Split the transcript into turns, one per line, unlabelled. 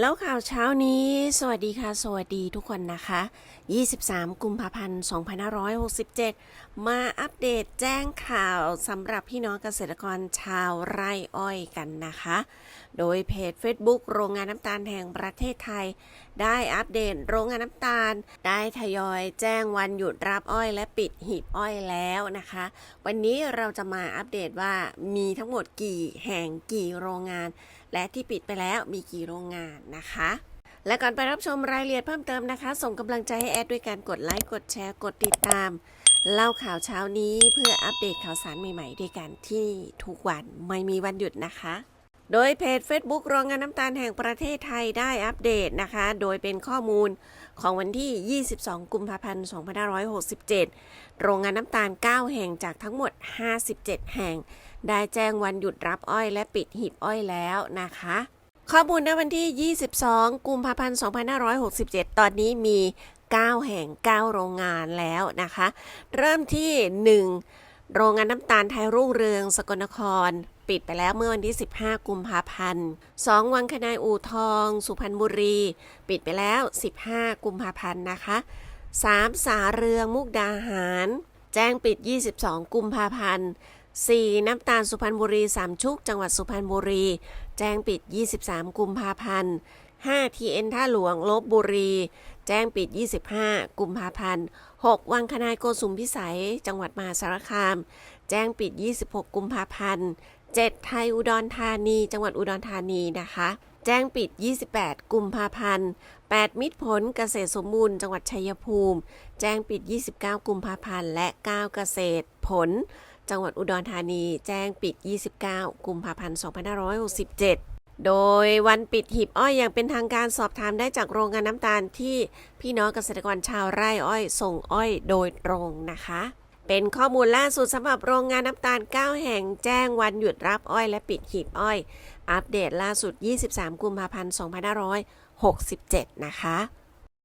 แล้วข่าวเช้านี้ สวัสดีค่ะ สวัสดีทุกคนนะคะ 23 กุมภาพันธ์ 2567 มาอัปเดตแจ้งข่าวสำหรับพี่น้องเกษตรกรชาวไร่อ้อยกันนะคะ โดยเพจ Facebook โรงงานน้ำตาลแห่งประเทศไทย ได้อัปเดตโรงงานน้ำตาล ได้ทยอยแจ้งวันหยุดรับอ้อยและปิดหีบอ้อยแล้วนะคะ วันนี้เราจะมาอัปเดตว่ามีทั้งหมดกี่แห่งกี่โรงงาน และที่ปิดไปแล้วมีกี่โรงงานนะคะ และก่อนไปรับชมรายละเอียดเพิ่มเติมนะคะ ส่งกำลังใจให้แอดด้วยการกดไลค์กดแชร์กดติดตาม เล่าข่าวเช้านี้เพื่ออัปเดตข่าวสารใหม่ๆ ด้วยกันที่ทุกวันไม่มีวันหยุดนะคะ โดยเพจ Facebook โรงงานน้ำตาลแห่งประเทศไทยได้อัปเดตนะคะ โดยเป็นข้อมูลของวันที่ 22 กุมภาพันธ์ 2567 โรงงานน้ำตาล 9 แห่งจากทั้งหมด 57 แห่ง ได้แจ้งวันหยุดรับอ้อยและปิดหีบอ้อยแล้วนะคะข้อมูลในวันที่ 22 กุมภาพันธ์ 2567 ตอนนี้มี 9 แห่ง 9 โรงงานแล้วนะคะ เริ่มที่ 1 โรงงานน้ำตาลไทยรุ่งเรือง สกลนครปิดไปแล้วเมื่อวันที่ 15 กุมภาพันธ์ 2 วังคนายอู่ทอง สุพรรณบุรี ปิดไปแล้ว 15 กุมภาพันธ์นะคะ 3 สาเรืองมุกดาหาร แจ้งปิด 22 กุมภาพันธ์ 4 น้ำตาลสุพรรณบุรีสามชุก จังหวัดสุพรรณบุรี แจ้งปิด 23 กุมภาพันธ์5 TN ท่าหลวงลบบุรี แจ้งปิด 25 กุมภาพันธ์ 6 วังคนายโกสุมพิสัย จังหวัดมหาสารคาม แจ้งปิด 26 กุมภาพันธ์ 7 ไทยอุดรธานี จังหวัดอุดรธานีนะคะ แจ้งปิด 28 กุมภาพันธ์ 8 มิตรผลเกษตรสมบูรณ์จังหวัดชัยภูมิ แจ้งปิด 29 กุมภาพันธ์ และ 9 เกษตรผล จังหวัดอุดรธานี แจ้งปิด 29 กุมภาพันธ์ 2567โดยวันปิดหีบอ้อยอย่างเป็นทางการสอบถามได้จากโรงงานน้ำตาลที่พี่น้องเกษตรกรชาวไร่อ้อยส่งอ้อยโดยตรงนะคะ เป็นข้อมูลล่าสุดสำหรับโรงงานน้ำตาล 9 แห่งแจ้งวันหยุดรับอ้อยและปิดหีบอ้อย อัปเดตล่าสุด 23 กุมภาพันธ์ 2567 นะคะ